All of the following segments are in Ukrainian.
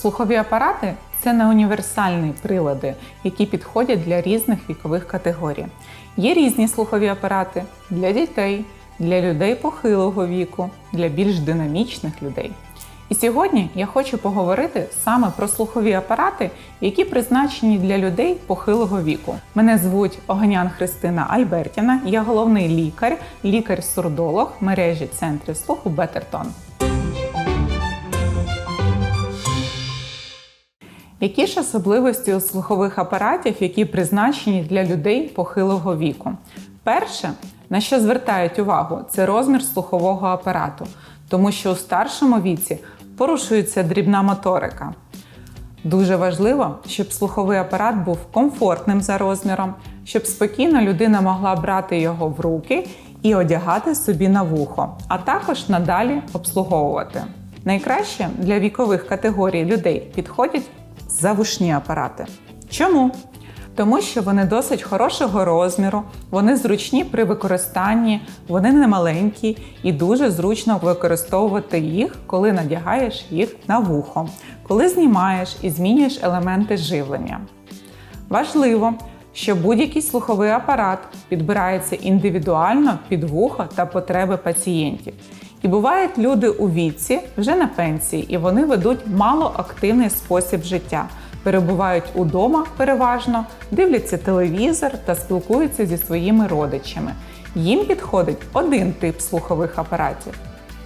Слухові апарати це не універсальні прилади, які підходять для різних вікових категорій. Є різні слухові апарати для дітей, для людей похилого віку, для більш динамічних людей. І сьогодні я хочу поговорити саме про слухові апарати, які призначені для людей похилого віку. Мене звуть Оганян Христина Альбертіна, я головний лікар, лікар-сурдолог мережі центрів слуху Бетертон. Які ж особливості у слухових апаратів, які призначені для людей похилого віку? Перше, на що звертають увагу, це розмір слухового апарату, тому що у старшому віці порушується дрібна моторика. Дуже важливо, щоб слуховий апарат був комфортним за розміром, щоб спокійно людина могла брати його в руки і одягати собі на вухо, а також надалі обслуговувати. Найкраще для вікових категорій людей підходять завушні апарати. Чому? Тому що вони досить хорошого розміру, вони зручні при використанні, вони не маленькі і дуже зручно використовувати їх, коли надягаєш їх на вухо, коли знімаєш і змінюєш елементи живлення. Важливо, що будь-який слуховий апарат підбирається індивідуально під вухо та потреби пацієнтів. І бувають люди у віці вже на пенсії, і вони ведуть малоактивний спосіб життя. Перебувають удома переважно, дивляться телевізор та спілкуються зі своїми родичами. Їм підходить один тип слухових апаратів.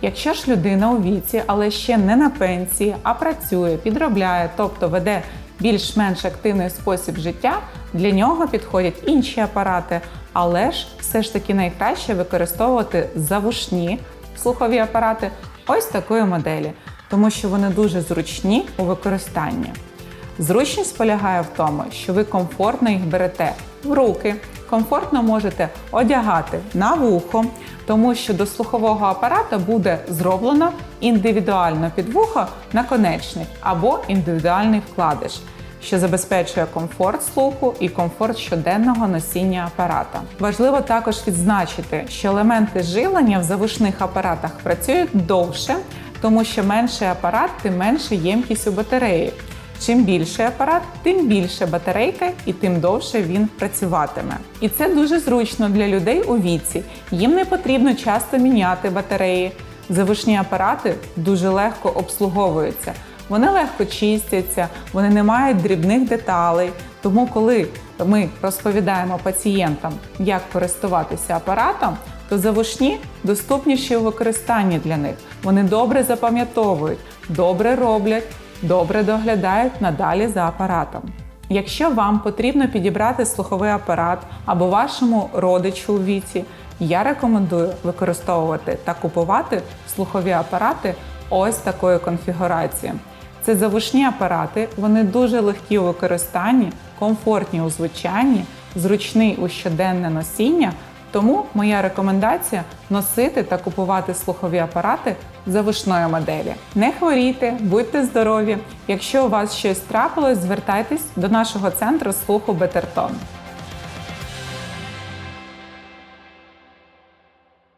Якщо ж людина у віці, але ще не на пенсії, а працює, підробляє, тобто веде більш-менш активний спосіб життя, для нього підходять інші апарати, але ж все ж таки найкраще використовувати завушні слухові апарати ось такої моделі, тому що вони дуже зручні у використанні. Зручність полягає в тому, що ви комфортно їх берете в руки, комфортно можете одягати на вухо, тому що до слухового апарата буде зроблено індивідуально під вухо наконечник або індивідуальний вкладиш. Що забезпечує комфорт слуху і комфорт щоденного носіння апарата. Важливо також відзначити, що елементи живлення в завушних апаратах працюють довше, тому що менший апарат, тим менше ємкість у батареї. Чим більший апарат, тим більше батарейка і тим довше він працюватиме. І це дуже зручно для людей у віці. Їм не потрібно часто міняти батареї. Завушні апарати дуже легко обслуговуються. Вони легко чистяться, вони не мають дрібних деталей. Тому, коли ми розповідаємо пацієнтам, як користуватися апаратом, то завушні доступніші у використанні для них. Вони добре запам'ятовують, добре роблять, добре доглядають надалі за апаратом. Якщо вам потрібно підібрати слуховий апарат або вашому родичу у віці, я рекомендую використовувати та купувати слухові апарати ось такої конфігурації. Це завушні апарати, вони дуже легкі у використанні, комфортні у звучанні, зручний у щоденне носіння. Тому моя рекомендація носити та купувати слухові апарати завушної моделі. Не хворійте, будьте здорові! Якщо у вас щось трапилось, звертайтесь до нашого центру слуху Бетертон.